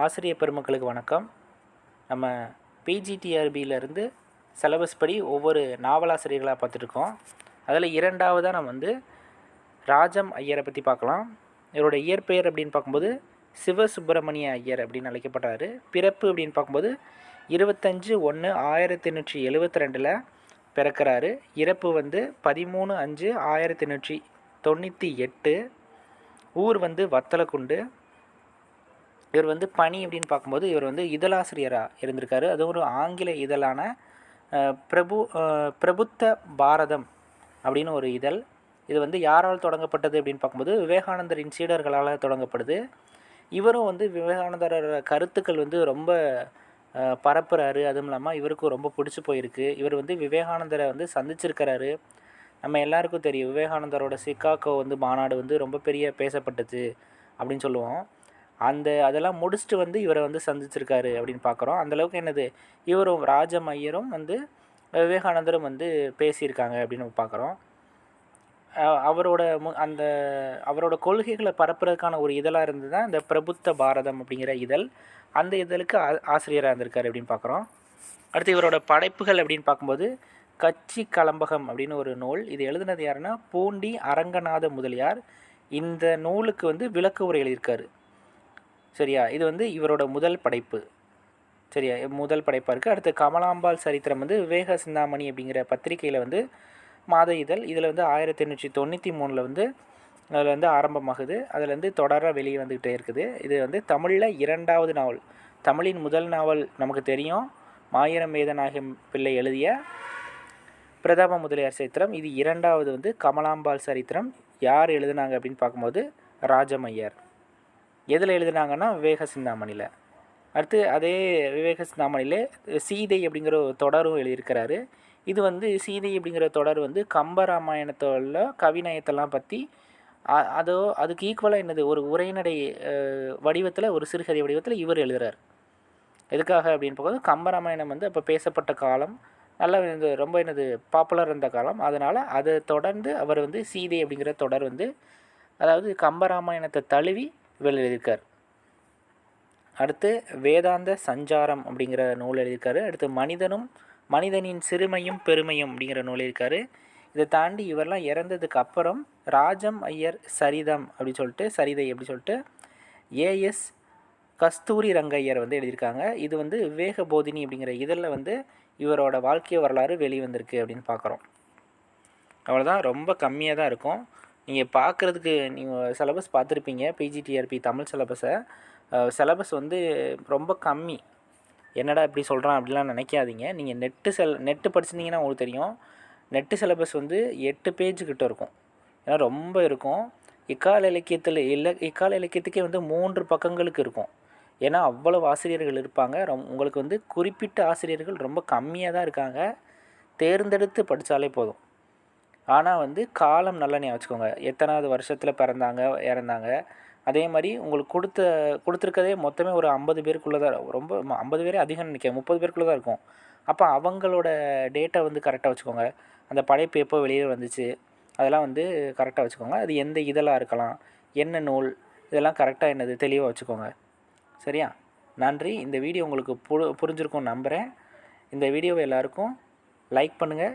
ஆசிரியர் பெருமக்களுக்கு வணக்கம். நம்ம பிஜிடிஆர்பியிலேருந்து சிலபஸ் படி ஒவ்வொரு நாவலாசிரியர்களாக பார்த்துட்ருக்கோம் அதில் இரண்டாவதாக நம்ம வந்து ராஜம் ஐயரை பற்றி பார்க்கலாம். இவரோட இயற்பெயர் அப்படின்னு பார்க்கும்போது சிவசுப்பிரமணிய ஐயர் அப்படின்னு அழைக்கப்படுறாரு. பிறப்பு அப்படின்னு பார்க்கும்போது இருபத்தஞ்சு ஒன்று ஆயிரத்தி எண்ணூற்றி எழுபத்தி ரெண்டில் பிறக்கிறாரு. இறப்பு வந்து பதிமூணு அஞ்சு ஆயிரத்தி எண்ணூற்றி தொண்ணூற்றி எட்டு. ஊர் வந்து வத்தலக்குண்டு. இவர் வந்து பணி அப்படின்னு பார்க்கும்போது இவர் வந்து இதழாசிரியராக இருந்திருக்காரு. அதுவும் ஒரு ஆங்கில இதழான பிரபு பிரபுத்த பாரதம் அப்படின்னு ஒரு இதழ். இது வந்து யாரால் தொடங்கப்பட்டது அப்படின்னு பார்க்கும்போது விவேகானந்தரின் சீடர்களால் தொடங்கப்படுது. இவரும் வந்து விவேகானந்தரோட கருத்துக்கள் வந்து ரொம்ப பரப்புகிறாரு பரப்புறாரு. அதுவும் இல்லாமல் இவருக்கும் ரொம்ப பிடிச்சி போயிருக்கு. இவர் வந்து விவேகானந்தரை வந்து சந்திச்சிருக்கிறாரு. நம்ம எல்லாருக்கும் தெரியும் விவேகானந்தரோட சிக்காகோ வந்து மாநாடு வந்து ரொம்ப பெரிய பேசப்பட்டது அப்படின்னு சொல்லுவோம். அந்த அதெல்லாம் முடிச்சுட்டு வந்து இவரை வந்து சந்திச்சிருக்காரு அப்படின்னு பார்க்குறோம். அந்தளவுக்கு என்னது? இவரும் ராஜம் ஐயரும் வந்து விவேகானந்தரும் வந்து பேசியிருக்காங்க அப்படின்னு பார்க்குறோம். அவரோட மு அந்த அவரோட கொள்கைகளை பரப்புறதுக்கான ஒரு இதழாக இருந்தது தான் இந்த பிரபுத்த பாரதம் அப்படிங்கிற இதழ். அந்த இதழுக்கு ஆ ஆசிரியராக இருந்திருக்காரு அப்படின்னு பார்க்குறோம். அடுத்து இவரோட படைப்புகள் அப்படின்னு பார்க்கும்போது கட்சி கலம்பகம் அப்படின்னு ஒரு நூல். இது எழுதுனது யாருன்னா பூண்டி அரங்கநாத முதலியார். இந்த நூலுக்கு வந்து விளக்கு உரை எழுதியிருக்காரு. சரியா? இது வந்து இவரோட முதல் படைப்பு. சரியா? முதல் படைப்பாக இருக்குது அடுத்து கமலாம்பாள் சரித்திரம் வந்து விவேக சிந்தாமணி அப்படிங்கிற பத்திரிக்கையில் வந்து மாத இதழ். இதில் வந்து ஆயிரத்தி எண்ணூற்றி தொண்ணூற்றி மூணில் வந்து அதில் வந்து ஆரம்பமாகுது. அதில் வந்து தொடராக வெளியே வந்துக்கிட்டே இருக்குது. இது வந்து தமிழில் இரண்டாவது நாவல். தமிழின் முதல் நாவல் நமக்கு தெரியும். மாயிரம் வேதநாயகம் பிள்ளை எழுதிய பிரதாப முதலியார் சரித்திரம். இது இரண்டாவது வந்து கமலாம்பாள் சரித்திரம். யார் எழுதுனாங்க அப்படின்னு பார்க்கும்போது ராஜமையர் எதில் எழுதுனாங்கன்னா விவேக சிந்தாமணியில். அடுத்து அதே விவேக சிந்தாமணியில் சீதை அப்படிங்கிற ஒரு தொடரும் எழுதியிருக்கிறாரு. இது வந்து சீதை அப்படிங்கிற தொடர் வந்து கம்பராமாயணத்தோட கவிநயத்தெல்லாம் பற்றி அதோ அதுக்கு ஈக்குவலாக என்னது? ஒரு உரைநடை வடிவத்தில் ஒரு சிறுகதை வடிவத்தில் இவர் எழுதுகிறார் எதுக்காக அப்படின்னு பார்க்கும்போது கம்பராமாயணம் வந்து அப்போ பேசப்பட்ட காலம் நல்ல இந்த ரொம்ப என்னது பாப்புலர் இருந்த காலம். அதனால் அதை தொடர்ந்து அவர் வந்து சீதை அப்படிங்கிற தொடர் வந்து அதாவது கம்பராமாயணத்தை தழுவி இவர் எழுதியிருக்கார். அடுத்து வேதாந்த சஞ்சாரம் அப்படிங்கிற நூல் எழுதியிருக்காரு. அடுத்து மனிதனும் மனிதனின் சிறுமையும் பெருமையும் அப்படிங்கிற நூல் இருக்கார் இதை தாண்டி இவரெல்லாம் இறந்ததுக்கு அப்புறம் ராஜம் ஐயர் சரிதம் அப்படின்னு சொல்லிட்டு சரிதை அப்படி சொல்லிட்டு ஏஎஸ் கஸ்தூரி ரங்கையர் வந்து எழுதியிருக்காங்க. இது வந்து விவேக போதினி அப்படிங்கிற இதழில் வந்து இவரோட வாழ்க்கை வரலாறு வெளிவந்திருக்கு அப்படின்னு பார்க்குறோம். அவ்வளோதான் ரொம்ப கம்மியாக தான் இருக்கும். நீங்கள் பார்க்குறதுக்கு நீங்கள் சிலபஸ் பார்த்துருப்பீங்க பிஜிடிஆர்பி தமிழ் சிலபஸை சிலபஸ் வந்து ரொம்ப கம்மி. என்னடா இப்படி சொல்கிறான் அப்படிலாம் நினைக்காதீங்க. நீங்கள் நெட்டு செல் நெட்டு படிச்சிருந்தீங்கன்னா உங்களுக்கு தெரியும். நெட்டு சிலபஸ் வந்து எட்டு பேஜ் கிட்ட இருக்கும். ஏன்னா ரொம்ப இருக்கும். இக்கால இலக்கியத்தில் இல்லை இக்கால இலக்கியத்துக்கே வந்து மூன்று பக்கங்களுக்கு இருக்கும். ஏன்னா அவ்வளவு ஆசிரியர்கள் இருப்பாங்க. ரொம் உங்களுக்கு வந்து குறிப்பிட்ட ஆசிரியர்கள் ரொம்ப கம்மியாக தான் இருக்காங்க. தேர்ந்தெடுத்து படித்தாலே போதும். ஆனால் வந்து காலம் நல்லா ஞாபகம் வச்சுக்கோங்க. எத்தனாவது வருஷத்தில் பிறந்தாங்க இறந்தாங்க. அதே மாதிரி உங்களுக்கு கொடுத்த கொடுத்துருக்கதே மொத்தமே ஒரு ஐம்பது பேருக்குள்ளே தான் ரொம்ப ஐம்பது பேரே அதிகம் நினைக்கிறேன். முப்பது பேருக்குள்ளே தான் இருக்கும். அப்போ அவங்களோட டேட்டை வந்து கரெக்டாக வச்சுக்கோங்க. அந்த படைப்பு எப்போ வெளியே வந்துச்சு அதெல்லாம் வந்து கரெக்டாக வச்சுக்கோங்க. அது எந்த இதழாக இருக்கலாம் என்ன நூல் இதெல்லாம் கரெக்டாக என்னது தெளிவாக வச்சுக்கோங்க. சரியா? நன்றி. இந்த வீடியோ உங்களுக்கு புரிஞ்சிருக்கும் நம்புகிறேன் இந்த வீடியோவை எல்லாருக்கும் லைக் பண்ணுங்கள்